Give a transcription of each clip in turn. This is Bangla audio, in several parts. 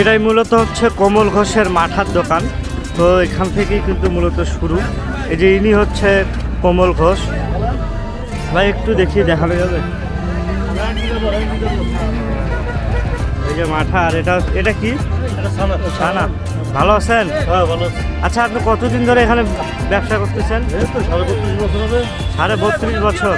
এটাই মূলত হচ্ছে কমল ঘোষের মাঠার দোকান। তো এখান থেকেই কিন্তু মূলত শুরু। এই যে ইনি হচ্ছে কমল ঘোষ। ভাই একটু দেখিয়ে দেখানো যাবে? এই যে মাঠা আর এটা এটা কি? ছানা ভালো আছেন? হ্যাঁ আচ্ছা আপনি কতদিন ধরে এখানে ব্যবসা করতেছেন? সাড়ে বত্রিশ বছর।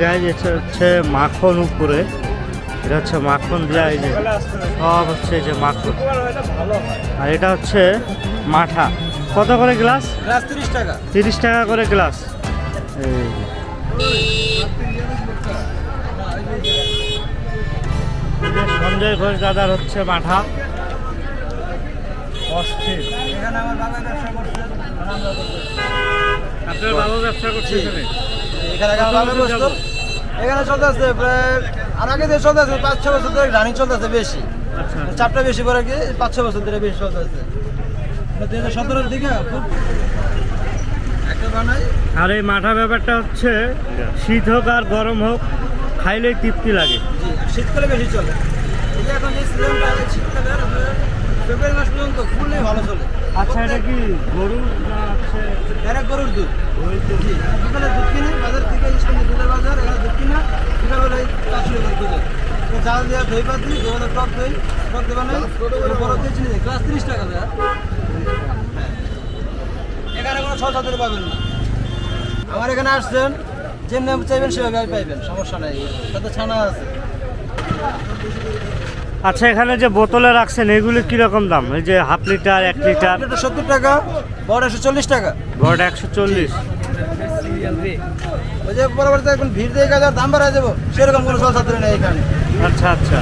যে এটা হচ্ছে মাখন উপরে এটা হচ্ছে মাখন দেওয়া এই যে সব হচ্ছে যে মাখন। আর এটা হচ্ছে মাঠা। কত করে গ্লাস? তিরিশ টাকা। তিরিশ টাকা করে গ্লাস। সঞ্জয় ঘোষ দাদার হচ্ছে মাঠা। অস্থির। আপনার বাবা ব্যবসা করছে এখানে? এখানে বাবা এখানে চলতেছে প্রায় আর আগে দিয়ে চলতেছে পাঁচ ছ বছর ধরে রানিং চলতেছে বেশি। আচ্ছা। চারটা বেশি করে কি পাঁচ ছ বছর ধরে বেশি চলতেছে। দুই হাজার সতেরোর দিকে খুব আর এই মাঠা ব্যাপারটা হচ্ছে শীত হোক আর গরম হোক খাইলেই তৃপ্তি লাগে। শীতকালে বেশি চলে। যে এখন যে সিজনটা শীতকালে ফেব্রুয়ারি মাস পর্যন্ত ফুললেই ভালো চলে। আচ্ছা এটা কি গরু ডাইরেক্ট গরুর দুধ। বিকালে দুধ কিনে, বাজার থেকে সামনে দুধের বাজার এখানে দুধ কিনা টাকা দুধের তো জাল দেওয়া দই পাতি যেমন টক দই, টক দেওয়া নেই বড় দিয়ে চিনি ক্লাস তিরিশ টাকা দেয়। এখানে কোনো ছ সাতের পাবেন না। আমার এখানে আসছেন, যেমনি চাইবেন সেভাবে পাইবেন, সমস্যা নাই। তাতে ছানা আছে। আচ্ছা এখানে যে বোতলে রাখছেন এগুলি কীরকম দাম? এই যে হাফ লিটার এক লিটার? এটা সত্তর টাকা বড় একশো চল্লিশ টাকা। বড়টা একশো চল্লিশ। ওই যে পরবর্তী এখন ভিড় দিয়ে গেছে দাম বাড়া যাব সেরকম কোনো নেই এখানে। আচ্ছা আচ্ছা।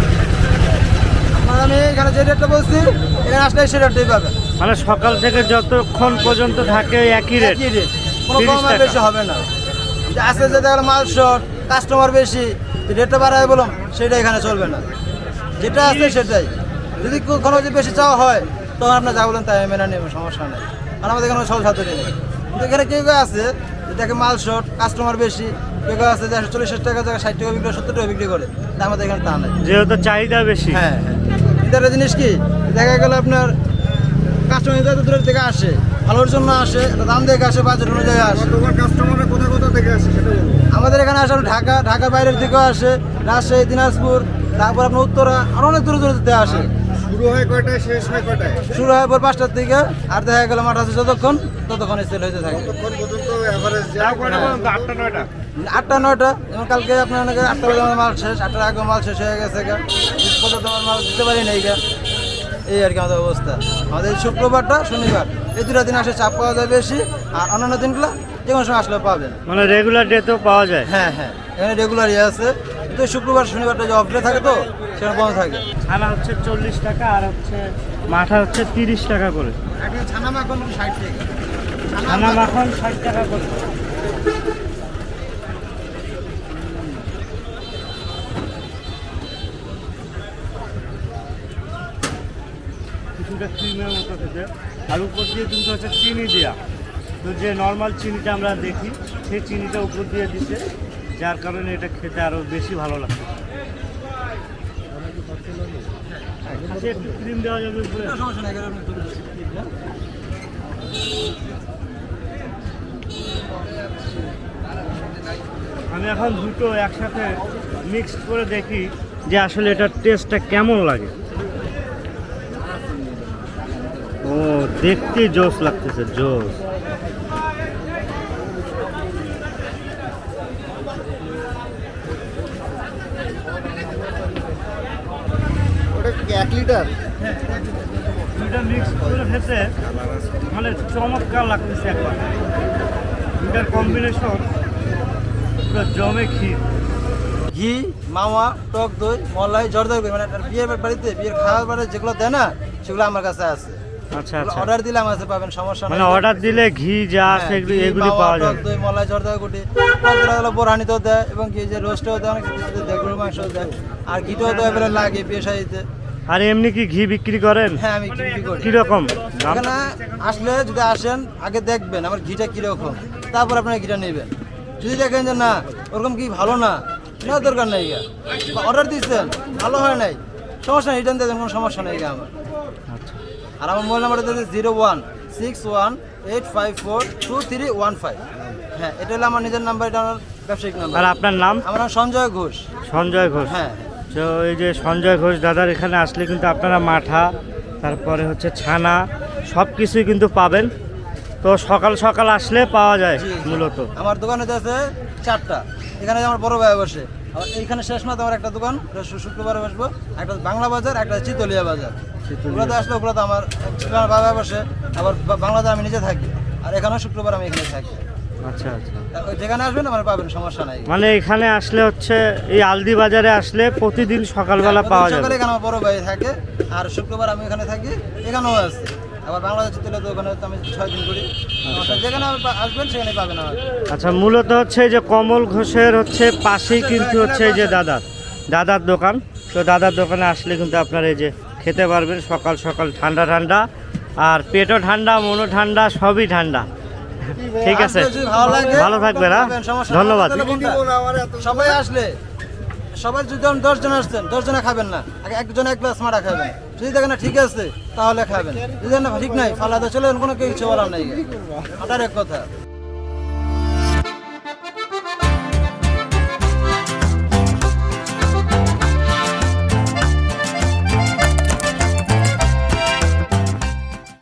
আপনার আমি এখানে যে রেটটা বলছি এখানে আসলে সে রেটটাই পাবেন মানে সকাল থেকে যতক্ষণ পর্যন্ত থাকে একই রেট। একই রেট। কোনো 30 কম বেশি হবে না। আজকে যে দেখলাম মাল শর্ট কাস্টমার বেশি রেটটা বাড়ায় বললাম সেটা এখানে চলবে না। যেটা আছে সেটাই। যদি কোনো যে বেশি চাওয়া হয় তখন আপনার যা বলেন তাই আমি মেনে নেব সমস্যা নেই। আর আমাদের এখানে সব সাথে নেই। কিন্তু এখানে কেউ কেউ আছে যে দেখে মাল শর্ট কাস্টমার বেশি কেউ কেউ আছে যে একশো চল্লিশ টাকা জায়গায় ষাট টাকা বিক্রি করে, সত্তর টাকা বিক্রি করে। তা আমাদের এখানে তা নেই। যেহেতু চাহিদা বেশি। হ্যাঁ হ্যাঁ। কিন্তু একটা জিনিস কি দেখা গেল আপনার কাস্টমার এত দূরের থেকে আসে ভালোর জন্য আসে দাম দেখে আসে বাজার অনুযায়ী আসে। তোমার কাস্টমাররা কোথা কোথা থেকে আসে সেটা আমাদের এখানে আসে আপনার ঢাকা ঢাকা বাইরের থেকেও আসে রাজশাহী দিনাজপুর তারপর আপনার উত্তরা আর অনেক দূরে দূরে থেকে আসে। শুরু হয় কয়টায় শেষ হয় কয়টায়? শুরু হয় ভোর পাঁচটার দিকে আর দেখা গেল মাঠ আছে যতক্ষণ ততক্ষণ সেল হইতে থাকে। আটটা নয়টা? যেমন কালকে আপনার অনেকে আটটা বাজে আমার মাল শেষ আটটার আগে মাল শেষ হয়ে গেছে গা। পর্যন্ত আমার মাল দিতে পারি নাই গা। এই আর কি আমাদের অবস্থা। আমাদের এই শুক্রবারটা শনিবার। এই দুটা দিন আসে চাপ পাওয়া যায় বেশি আর অন্যান্য দিনগুলো যে কোনো সময় আসলে পাবেন মানে রেগুলার ডেতেও পাওয়া যায়। হ্যাঁ হ্যাঁ। এখানে রেগুলারই আছে। কিন্তু শুক্রবার শনিবারটা যে অফ ডে থাকে তো সেখানে বন্ধ থাকে। ছানা হচ্ছে চল্লিশ টাকা আর হচ্ছে মাঠা হচ্ছে তিরিশ টাকা করে। ছানা মাখন ষাট টাকা। ছানা মাখন ষাট টাকা করে। কিছুটা ক্রিমের মতো খেতে। আর উপর দিয়ে কিন্তু হচ্ছে চিনি দেওয়া তো যে নর্মাল চিনিটা আমরা দেখি সেই চিনিটা উপর দিয়ে দিতে যার কারণে এটা খেতে আরও বেশি ভালো লাগছে আচ্ছা, একটু ক্রিম দেওয়া যাবে। আমি এখন দুটো একসাথে মিক্সড করে দেখি যে আসলে এটার টেস্টটা কেমন লাগে। ও দেখতে জোস লাগতেছে জোস ওটা কি এক লিটার? দুইটা মিক্স করে মানে চমৎকার লাগতেছে একবার। দুইটার কম্বিনেশন পুরো জমে ক্ষীর ঘি মাওয়া টক দই মলাই জর্দা মানে বিয়ের বাড়িতে বিয়ের খাওয়ার বাড়ি যেগুলো দেয় না সেগুলো আমার কাছে আছে। আচ্ছা আচ্ছা। অর্ডার দিলে আমার পাবেন সমস্যা মানে অর্ডার দিলে ঘি যা আছে হ্যাঁ, এগুলি ঘি, এগুলি পাওয়া যায় দই মলাই জর্দা গুটি হলো বোরহানিতেও দেয় এবং কি যে রোস্টেও দেয় অনেক কিছুতে দেয় গরু মাংসও দেয়। আর ঘিটাও দেয় এবারে লাগে শাড়িতে আর এমনি কি ঘি বিক্রি করেন? হ্যাঁ আমি বিক্রি করি। কীরকম? এখানে আসলে যদি আসেন আগে দেখবেন আমার ঘিটা কীরকম। তারপর আপনারা ঘিটা নেবেন। যদি দেখেন যে না ওরকম কি ভালো না নেওয়ার দরকার নেই অর্ডার দিচ্ছেন ভালো হয় নাই। সমস্যা নেই রিটার্ন দেবেন কোনো সমস্যা নেই আমার। আর আমার মোবাইল নাম্বারটা হচ্ছে zero one six one eight five four two three one five. হ্যাঁ এটা হলো আমার নিজের নাম্বার এটা আমার ব্যবসায়িক নাম্বার। আর আপনার নাম? আমার নাম সঞ্জয় ঘোষ। সঞ্জয় ঘোষ। হ্যাঁ। তো এই যে সঞ্জয় ঘোষ দাদার এখানে আসলে কিন্তু আপনারা মাঠা তারপরে হচ্ছে ছানা সব কিছুই কিন্তু পাবেন। তো সকাল সকাল আসলে পাওয়া যায়। মূলত। আমার দোকানে আছে চারটা। এখানে আমার বড় ভাই বসে। এইখানে শেষ মাত্র আমার একটা দোকান শুক্রবারে বসবো একটা বাংলা বাজার একটা চিতলিয়া বাজার। ওগুলোতে আসলে ওগুলোতে আমার বাবা বসে আবার বাংলাতে আমি নিজে থাকি। আর এখানেও শুক্রবার আমি এখানে থাকি। আচ্ছা আচ্ছা। যেখানে আসবেন আমার পাবেন সমস্যা নাই। মানে এখানে আসলে হচ্ছে এই আলদি বাজারে আসলে প্রতিদিন সকালবেলা পাওয়া প্রতিদিন যাবে। সকালে এখানে আমার বড় ভাই থাকে আর শুক্রবার আমি এখানে থাকি এখানেও আছে। আবার বাংলাদেশ তো ওখানে আমি ছয় দিন করি যেখানে আসবেন সেখানে পাবেন আমার। আচ্ছা মূলত হচ্ছে এই যে কমল ঘোষের হচ্ছে পাশেই কিন্তু হচ্ছে এই যে দাদার দাদার দোকান। তো দাদার দোকানে আসলে কিন্তু আপনার এই যে খেতে পারবেন সকাল সকাল ঠান্ডা ঠান্ডা আর পেটও ঠান্ডা মনও ঠান্ডা সবই ঠান্ডা। ঠিক আছে। ভালো লাগে ভালো থাকবেন হ্যাঁ। ধন্যবাদ। সবাই আসলে। সবাই যদি দশ জন আসছেন দশ জনে খাবেন না, আগে একজন এক গ্লাস মারা খাবেন। যদি দেখেন না ঠিক আছে, তাহলে খাবেন। যদি না ঠিক নাই, ফালাদা চলে কোনো কিছু বলার নাই। এক কথা।